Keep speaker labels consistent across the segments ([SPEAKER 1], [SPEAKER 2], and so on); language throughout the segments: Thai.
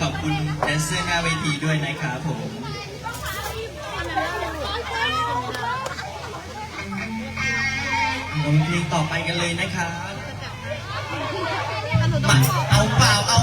[SPEAKER 1] ขอบคุณแดนเซอร์หน้าเวทีด้วยนะครับผมวงเพลงต่อไปกันเลยนะครับ เอาเปล่าเอา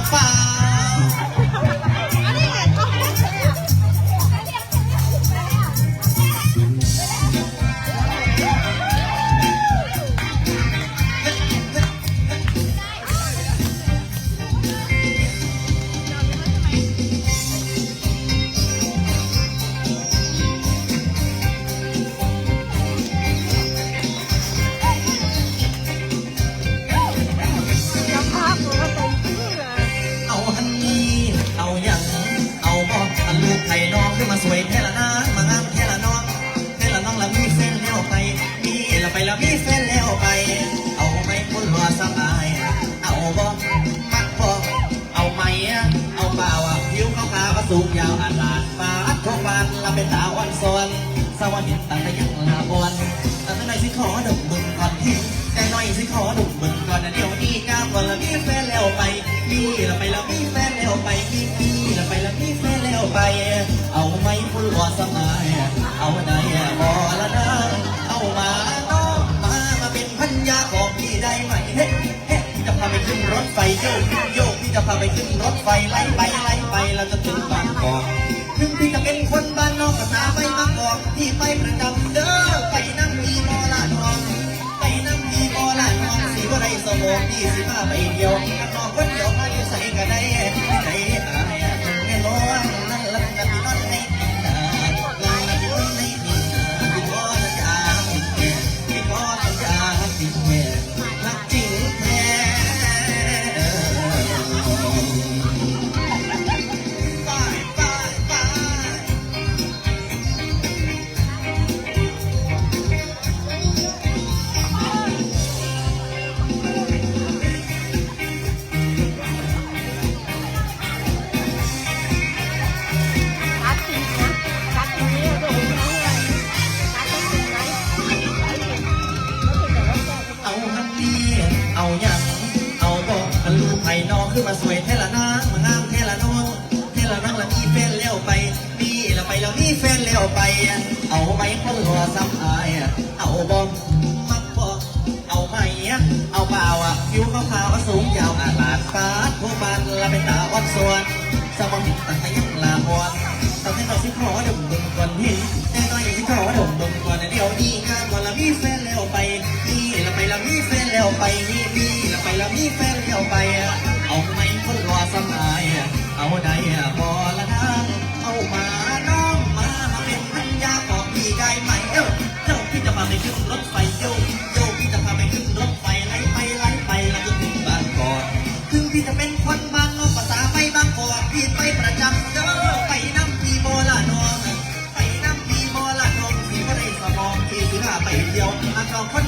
[SPEAKER 1] ละไปละมีแฟนแล้วไป เอาไหมคนรอสบาย เอาบอกมักบอกเอาไหมอะเอาเปล่าอะผิวขาวขาวสูงยาวอาลาดปาดทุกวันละเป็นตาวันสวนสวัสดีตั้งแต่ยังลาบวนแต่ทำไมสิขอดมมึงก่อนที่แต่หน่อยสิขอดมมึงก่อนนะเดี๋ยวนี้ก้าวละมีแฟนแล้วไปมีละไปละมีแฟนแล้วไปมีมีละไปละมีแฟนแล้วไป เอาไหมคุณรอสมัยเอาได้ ขึ้นรถไฟโยกโยกพี่จะพาไปขึ้นรถไฟไล่ไปไล่ไปเราจะถึงบางกอกถึงพี่จะเป็นคนบ้านนอกภาษาไปบางกอกพี่ไปประจำเด้อไปนั่งมีมอลาทองไปนั่งมีมอลาทองสีว่าไรสมองพี่สิมาไปเดียวกับน้อกคนเดียวมาอยู่ใส่กันได้ใจอายแน่นอนนั่นละกัน ไป
[SPEAKER 2] เอา
[SPEAKER 1] ไหมคนรอซ้ำอายเอาบอกมักบอกเอาไหมเอาเปล่าอะผิวขาวขาวสูงยาวอาลาดฟ้าทั่วบันละเป็นตาอ่อนส่วนสมองตั้งแต่ยังลาบอนตั้งแต่เราสิขอดมดึงก่อนเห็นแต่น้อยยังสิขอดมดึงก่อนเดี๋ยวนี้งานวันละมีแฟนแล้วไปมีละไปละมีแฟนแล้วไปมีมีละไปละมีแฟนแล้วไปเอาไหม พี่จะเป็นคนบ้านนอกภาษาไม่บางกอกพี่ไปประจำเด้อไปน้ำพี่โมละนองไปน้ำพี่โมละนองพี่ก็ได้สมองพี่สิพาไปเที่ยวอาน้องคน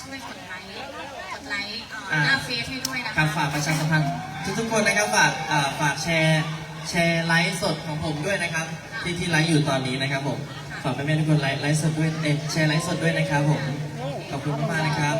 [SPEAKER 3] ช่วยกดไลค์กดไลค์เอ่อหน้าเฟซให้ด้วยนะ
[SPEAKER 1] ครั
[SPEAKER 3] คะ
[SPEAKER 1] บฝากประชาสัมพันธ์ทุกๆคนนะครับฝากอ่าฝากแชร์แชร์ไลฟ์สดของผมด้วยนะครับ ที่ที่ไลฟ์อยู่ตอนนี้นะครับผมฝากแม่ๆทุกคนไลฟ์ไลฟ์สดด้วยเอ้ยแชร์ไลฟ์สดด้วยนะครับผมขอบคุณมากๆนะครับ